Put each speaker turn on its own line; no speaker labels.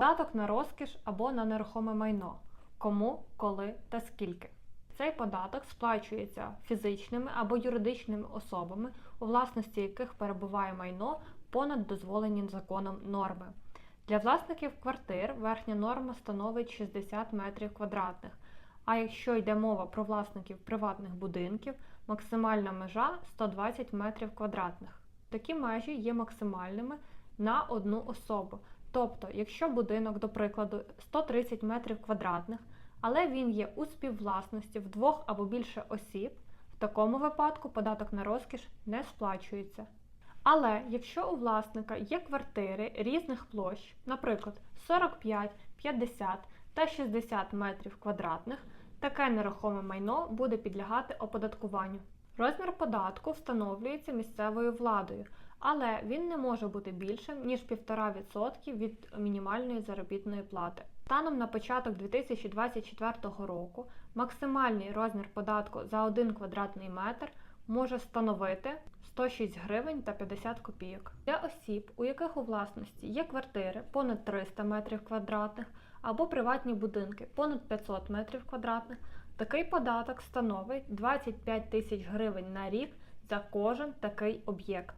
Податок на розкіш або на нерухоме майно. Кому, коли та скільки. Цей податок сплачується фізичними або юридичними особами, у власності яких перебуває майно понад дозволені законом норми. Для власників квартир верхня норма становить 60 метрів квадратних. А якщо йде мова про власників приватних будинків, максимальна межа 120 метрів квадратних. Такі межі є максимальними на одну особу. Тобто, якщо будинок, до прикладу, 130 метрів квадратних, але він є у співвласності в двох або більше осіб, в такому випадку податок на розкіш не сплачується. Але якщо у власника є квартири різних площ, наприклад, 45, 50 та 60 метрів квадратних, таке нерухоме майно буде підлягати оподаткуванню. Розмір податку встановлюється місцевою владою, але він не може бути більшим ніж 1,5% від мінімальної заробітної плати. Станом на початок 2024 року максимальний розмір податку за 1 квадратний метр може становити 106 гривень та 50 копійок. Для осіб, у яких у власності є квартири понад 300 метрів квадратних або приватні будинки понад 500 метрів квадратних, такий податок становить 25 тисяч гривень на рік за кожен такий об'єкт.